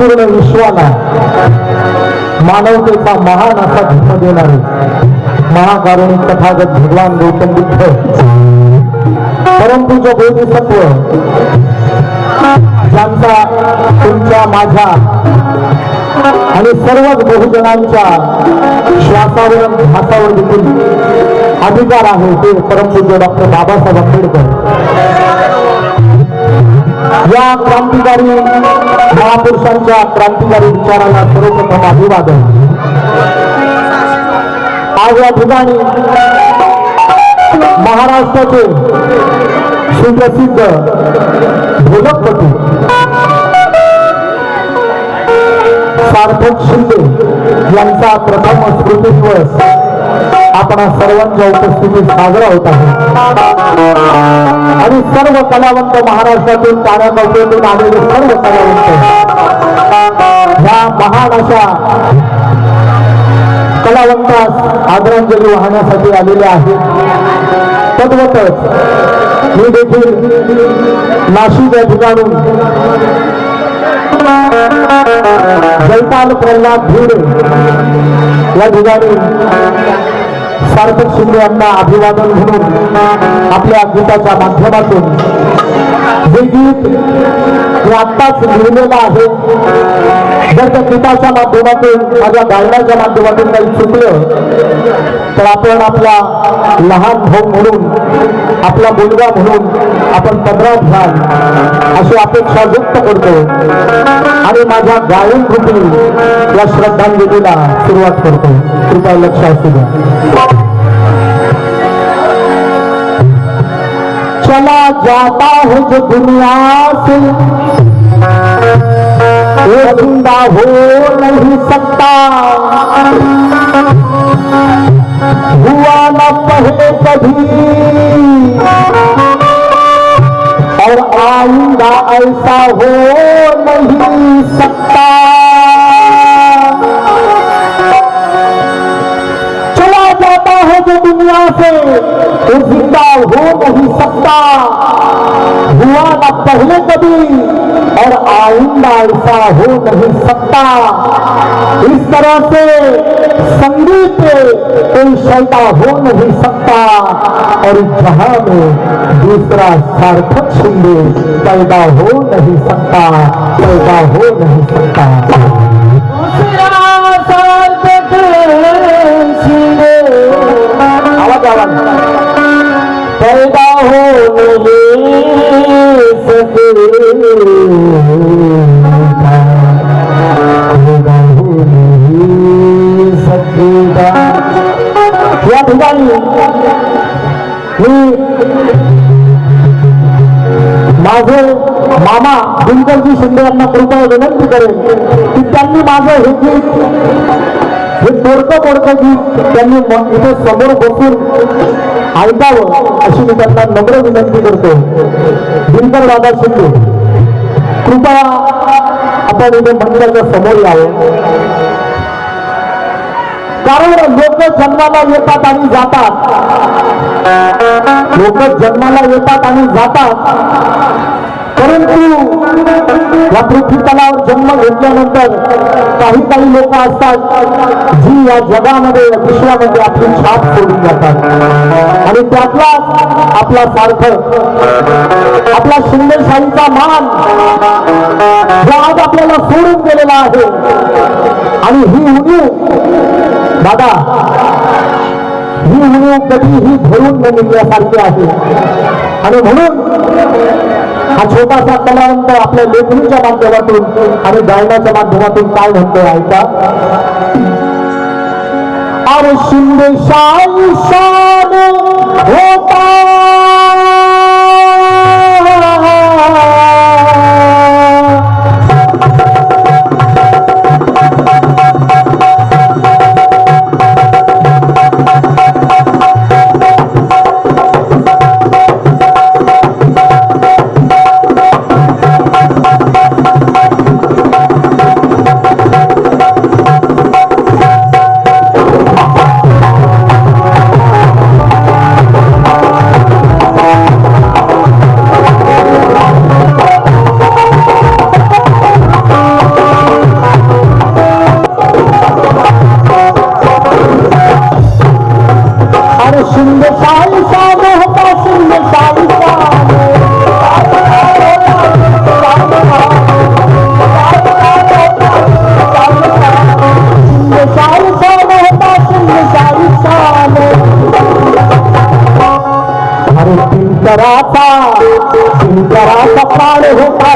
संपूर्ण विश्वाला मानवतेचा महान असा धर्म देणारे महाकारुणिक तथागत भगवान गौतम बुद्ध. परंतुचं बोधिसत्व ज्यांचा तुमच्या माझ्या आणि सर्वच बहुजनांच्या श्वासावर भासावर देखील अधिकार आहे ते परमपूज्य डॉक्टर बाबासाहेब आंबेडकर. या क्रांतिकारी महापुरुषांच्या क्रांतिकारी विचाराला सर्वप्रथम अभिवादन. आज या ठिकाणी महाराष्ट्राचे सुप्रसिद्ध ढोलकपटू सार्थक शिंदे यांचा प्रथम स्मृती दिवस आपणा सर्वांच्या उपस्थितीत साजरा होत आहे. आणि सर्व कलावंत महाराष्ट्रातून कानाकौतेतून आलेले सर्व कलावंत ह्या महान अशा कलावंतास आदरांजली वाहण्यासाठी आलेले आहेत. तद्वतच मी देखील नाशिक या ठिकाणून जयपाल प्रल्हाद भिडे या ठिकाणी सार्थक शिंदे यांना अभिवादन म्हणून आपल्या गीताच्या माध्यमातून जे गीत मी आत्ताच लिहिलेलं आहे. जर त्या गीताच्या माध्यमातून माझ्या गायनाच्या माध्यमातून काही चुकलं तर आपण आपला लहान भाऊ म्हणून आपला मुलगा म्हणून आपण पदरात घ्याल अशी अपेक्षा व्यक्त करतो. आणि माझ्या गायन कृती या श्रद्धांजलीला सुरुवात करतो. कृपया लक्ष असू द्या चला जाता है जो दुनिया से वो जिंदा हो नहीं सकता. हुआ न पहले कभी. और आइंदा ऐसा हो नहीं सकता. चला जाता है जो दुनिया से. उसी पहले कभी और आइंदा ऐसा हो नहीं सकता। इस तरह से संगीत कोई सौदा हो नहीं सकता और इस जहाँ में दूसरा सार्थक संदेश पैदा हो नहीं सकता, पैदा हो नहीं सकता। दिनकरजी शिंदे यांना कृपया विनंती करेन की त्यांनी माझं हे गीत हे बोडकं बोडकं गीत त्यांनी इथे समोर बसून ऐकावं अशी मी त्यांना नम्र विनंती करतो. दिनकर दादा शिंदे कृपया आपण इथे मंदिराच्या समोर यावं. कारण लोक जन्माला येतात आणि जातात. लोक जन्माला येतात आणि जातात. परंतु या पृथ्वी तलावर जन्म घेतल्यानंतर काही काही लोक असतात जी या जगामध्ये विश्वामध्ये आपली छाप सोडून जातात. आणि त्यातला आपला सार्थक आपला शिंदेशाहीचा मान जो आज आपल्याला सोडून गेलेला आहे. आणि ही उणीव दादा ही उणीव कधीही भरून न निघण्यासारखी आहे. आणि म्हणून हा छोटासा कलावंत आपल्या लेखणीच्या माध्यमातून आणि गायनाच्या माध्यमातून काय म्हणतोय ऐका अरे शिंदे शाही शान होता गाता तुमच्या राजा होता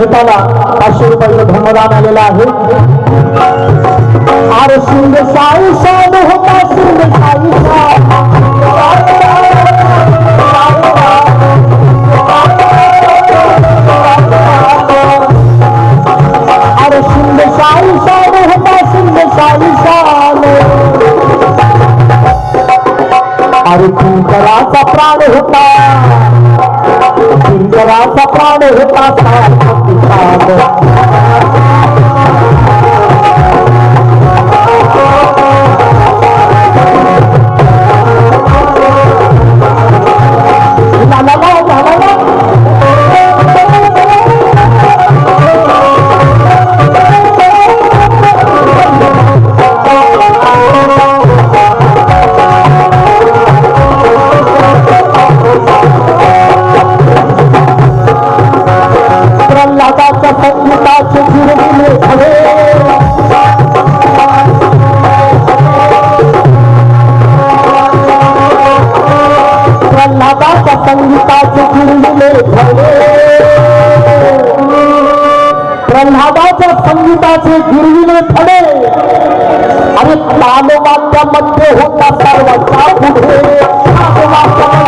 गीताला पाचशे रुपयाचं धर्मदान आलेलं आहे. आर शिंदे साई साधू I'm got to put here.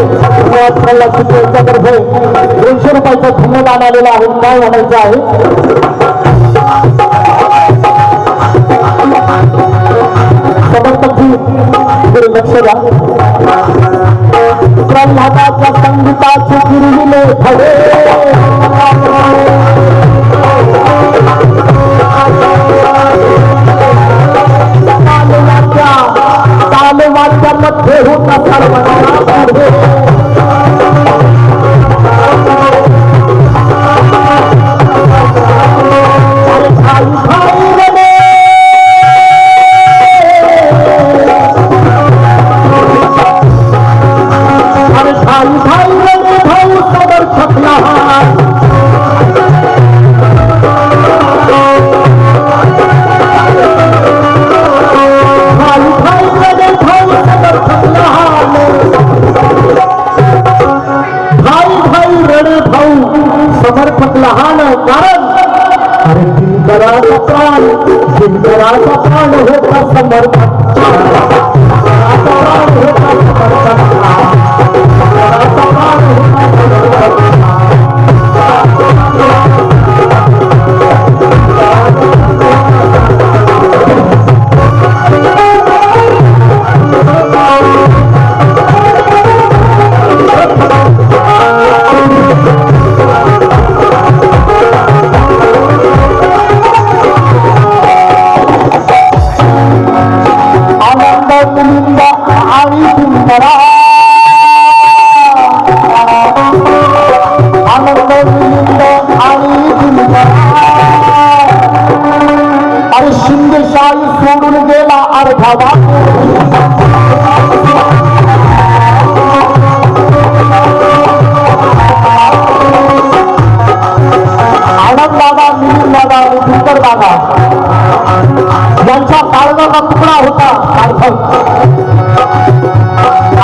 Pralhad दोनशे रुपयाचं भिन्नदान आलेलं आहे काय म्हणायचं आहे समर्थक लक्ष द्या प्रल्हादाच्या संगीताचे गिरविले खडे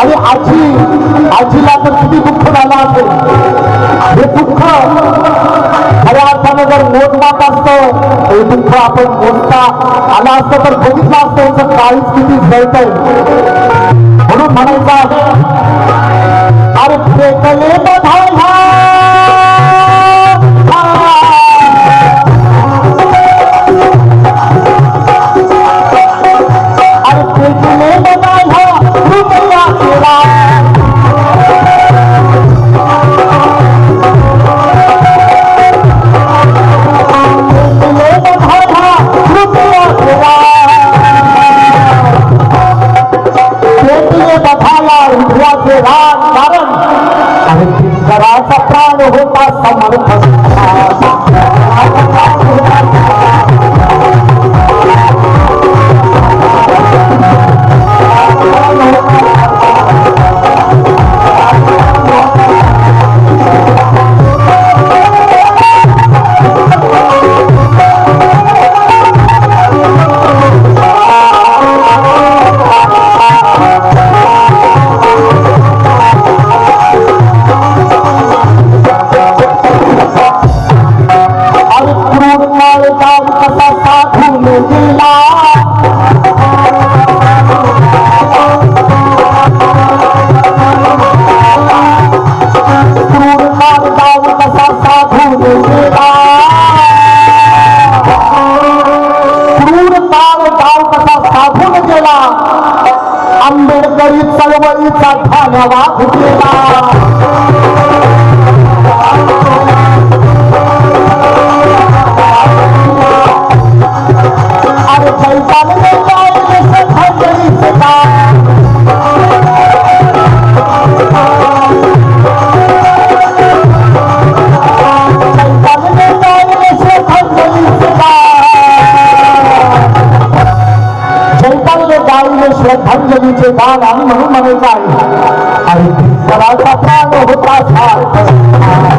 आणि आजी आजीला तर किती दुःख झालं असेल. हे दुःख खऱ्या अर्थानं जर मोजमाप असतं हे दुःख आपण मोजता आला असतं तर बघितलं असतं तर काळीच किती जळत म्हणून म्हणायचं अरे फेकले बघा. கமல केला आंबेडकरी चळवळीचा धन्यवाद केला पतंजलीचे बाल आणि म्हणून म्हणायचं आहे आणि होता